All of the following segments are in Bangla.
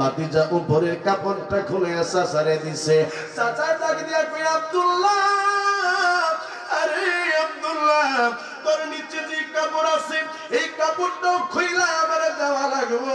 বাতিজা উপরের কাপড়টা খুলে চাচারে দিছে। দিয়া তোর নিচে যে কাপড় আছে, এই কাপড়টাও খুইলা আমার দেওয়া লাগবো।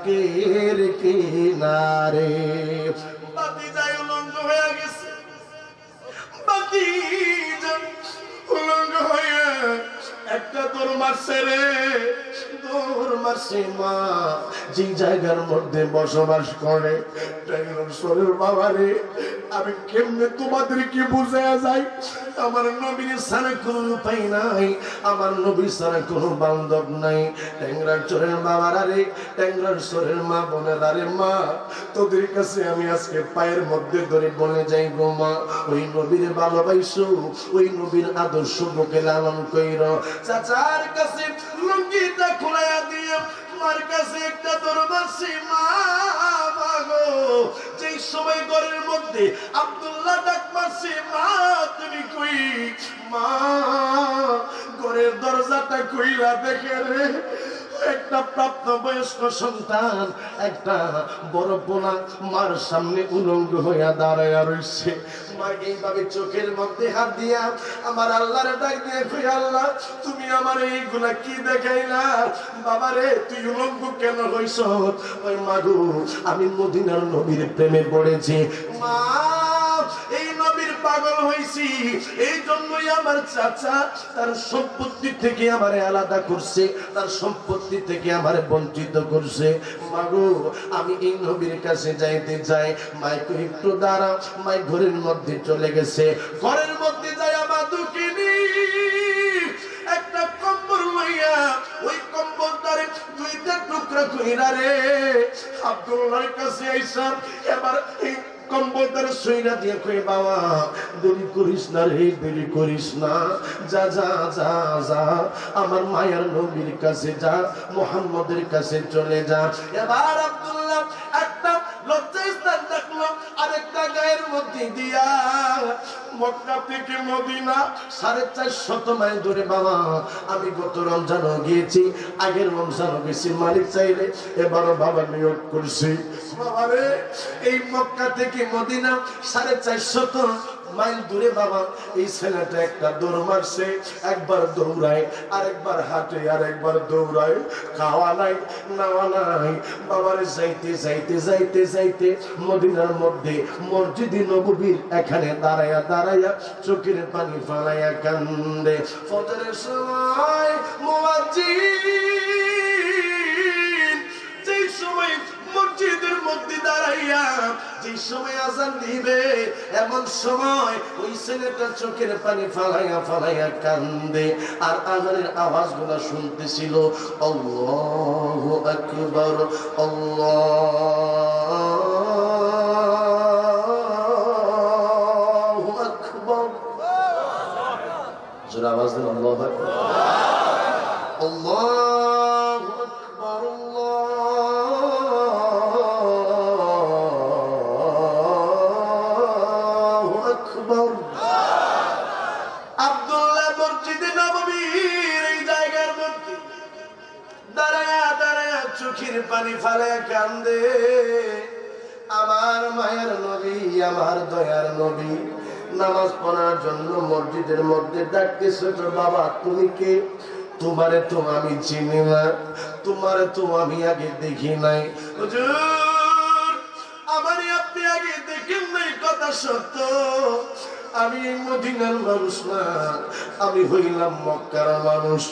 পাকের কিনারে। বাতি যাই হয়ে গেছে। বাতি হয়ে একটা তোর মারছে রে, তোর মারছে মা। যে জায়গার মধ্যে বসবাস করে শরীর বাবা রে আমি কেমনে তোমাদেরকে বুঝে যাই? আমার নবীর ছাড়া কোনো উপায় নাই, আমার নবীর ছাড়া কোনো বান্ধব নাই। ট্যাংরার চোরের বাবারা রে, ট্যাংরার চোরের মা বোনেরা রে মা। তোদের কাছে আমি আজকে পায়ের মধ্যে ধরে বলে যাই গো মা, ওই নবীর ভালোবাসো, ওই নবীর আদর্শ বুকে লালন কইর। চাচার কাছে লুঙ্গিটা খোলাইয়া দিয়ে মার কাছে একটা দরবার মা। সময় ঘরের মধ্যে আব্দুল্লাহ ডাক মারছে, মা, তুমি কই? মা, ঘরের দরজাটা খুইলা দেখে রে একটা প্রাপ্ত বয়স্ক সন্তান, একটা বড় বোনা মার সামনে উলঙ্গ হইয়া দাঁড়াইয়া এইভাবে চোখের মধ্যে হাত দিয়া আমার আল্লাহ, তুমি আমার এইগুলা কি দেখাইলা? বাবারে তুই কেন আমি মদিনার নবীর প্রেমে পড়েছি। মা! পাগল হইছি এই জন্যই আমার চাচা তার সম্পত্তি থেকে আমার আলাদা করছে, তার সম্পত্তি থেকে আমার বঞ্চিত করছে। মাগো, আমি এই নবীর কাছে যাইতে চাই, মাইকে একটু দাঁড়া মাই ঘরের মধ্যে চলে গেছে। ঘরের মধ্যে যাই আমার দুঃখিনী। একটা কম্বল লইয়া, ওই কম্বলটারে দুইটা টুকরা কইরা রে, আব্দুল্লাহর কাছে আইসাম, এবার এই কম্বলটার সইরা দিয়ে কই বাবা, দেরি করিস না রে, দেরি করিস না। যা যা যা যা, আমার মায়ের নবীর কাছে যা, মোহাম্মদের কাছে চলে যা। এবার আব্দুল্লাহ গায়ের মধ্যে দিয়া মক্কা থেকে মদিনা সাড়ে চার শত মাইল ধরে বাবা। আমি গত রমজানও গিয়েছি, আগের রমজান গেছি, মালিক চাইলে এবার বাবা নিয়োগ করছি। বাবারে এই মক্কা থেকে মদিনা সাড়ে চার শত মাইল দূরে বাবা, এই ছেলেটা একটা দৌড় মারছে, একবার দৌড়ায়, আরেকবার হাঁটে আর একবার দৌড়ায়, খাওয়া নাই, নাওয়া নাই। বাবারে যাইতে যাইতে যাইতে যাইতে মদিনার মধ্যে নববীর এখানে দাঁড়াইয়া চোখের পানি ফালাইয়া কান্দে। ফজরের সময় মুয়াজ্জিন, যেই সময় মসজিদের মধ্যে দাঁড়াইয়া যে সময় আজান দিবে এমন সময় ওই ছেলেটা চোখের পানি ফালাইয়া ফালাইয়া কান্দে আর আজানের আওয়াজগুলো শুনতেছিল আকবার আকবার। জোরে আওয়াজ দেন আল্লাহু আকবার। আল্লাহু আব্দুল্লাহ মসজিদে নববীর এই জায়গার মধ্যে দাঁড়ায়া দাঁড়ায়া চোখের পানি ফালে কান্দে। আমার মায়ের নবী, আমার দয়ার নবী, নামাজ পড়ার জন্য মসজিদের মধ্যে ডাকতেছে বাবা, তুমি কে? তোমারে তো আমি চিনি না, তোমারে তো আমি আগে দেখি নাই। আমারই আপনি আগে দেখেন নাই, কথা সত্য। আমি মদিনার মানুষ না আমি হইলাম মক্কার মানুষ।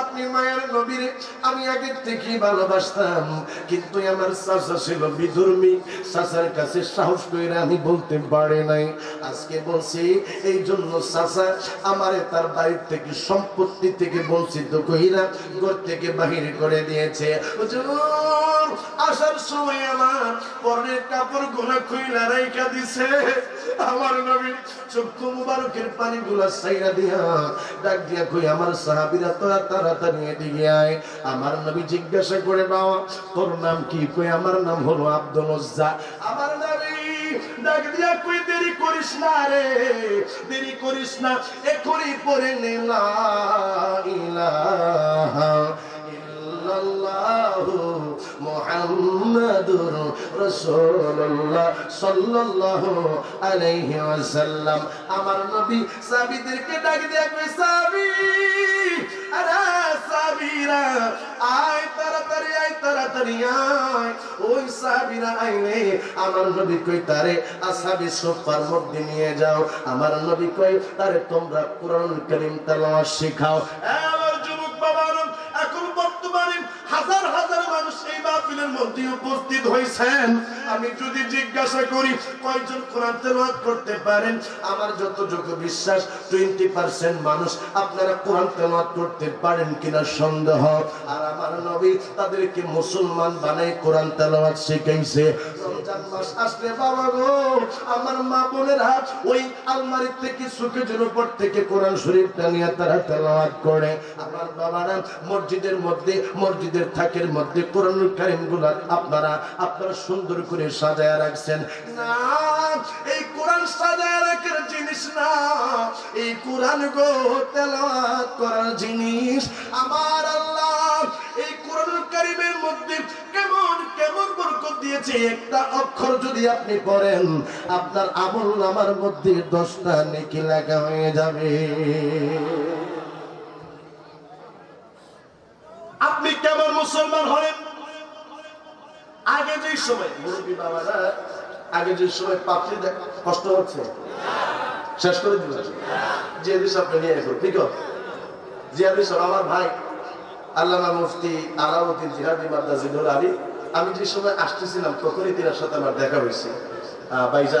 আপনি মায়ের নবীরে আমি থেকেই ভালোবাসতাম কিন্তু আমার চাচা ছিল বিধর্মী। চাচার কাছে সাহস করে আমি বলতে পারে নাই। আজকে বলছি এই জন্য চাচা আমারে তার বাড়ি থেকে সম্পত্তি থেকে বঞ্চিত কইরা ঘর থেকে বাহির করে দিয়েছে। হুজুর, আসার সময় আমার পরের কাপড়গুলা খুইলা রাইখা দিছে। আমার নবীর চক্ষু মুবারকের পানি গুলা সাইরা দিয়া ডাক দিয়া কই আমার সাহাবীরা তোরা তাড়াতাড়ি এদিকে আয়। আমার নবী জিজ্ঞাসা করে, বাবা, তোর নাম কি? কই আমার নাম হলো আব্দুল উজ্জা আমার নবী ডাক দিয়া কই দেরি করিস না রে, দেরি করিস না, এখনই পড়ে নে, লা ইলাহা মুহাম্মাদুর রাসূলুল্লাহ সাল্লাল্লাহু আলাইহি ওয়াসাল্লাম। আমার নবী সাহাবীদেরকে ডাক দিয়া কই সাহাবী, আরে সাহাবীরা, আয় তাড়াতাড়ি আয় তাড়াতাড়ি, আয়। ওই সাহাবীরা আইলে আমার নবী কই তারে আসহাবি সোফার মধ্যে নিয়ে যাও। আমার নবী কই তারে তোমরা কোরআনুল কারীম তেলাওয়াত শেখাও। মাহফিলের মধ্যে উপস্থিত হয়েছেন। আমি যদি জিজ্ঞাসা করি, কয়জন কোরআন তেলাওয়াত করতে পারেন? আমার যতটুকু বিশ্বাস টোয়েন্টি পার্সেন্ট মানুষ আপনারা কোরআন তেলাওয়াত করতে পারেন কিনা সন্দেহ। আর আমার নবী তাদেরকে মুসলমান বানাই কোরআন তেলাওয়াত শিখাইছে। রমজান মাস আসলে বাবা গো, আমার মা বোনেরা ওই আলমারি থেকে সুকেজের উপর থেকে কোরআন শরীফটা নিয়ে তারা তেলাওয়াত করে। আমার বাবারা মসজিদের মধ্যে, মসজিদের থাকের মধ্যে কোরআনুল কারিম গুলা আপনারা আপনারা সুন্দর করে সাজায় রাখছেন। না, এই কোরআন সাজায় রাখার জিনিস না। এই কোরআন গো তেলাওয়াত করার জিনিস। আমার আল্লাহ, এই কোরআনুল কারিমের মধ্যে কেমন কেমন বরকত দিয়েছে? একটা অক্ষর যদি আপনি পড়েন, আপনার আমল নামার মধ্যে দশটা নেকি লেখা হয়ে যাবে। আপনি কেমন মুসলমান হলেন আগে যে সময়, মুরব্বী বাবারা আগে যে সময় পাপড়ি কষ্ট হচ্ছে? শেষ করে দিল যে। দেশ আপনি নিয়ে আসব ঠিক হাদিস আমার ভাই, আল্লামা মুফতি আলাউদ্দিন জিহাদি মাদ্রাজিদুল আলী, আমি যে সময় আসতেছিলাম, তখনই তিনার সাথে আমার দেখা হয়েছে। রেস্ট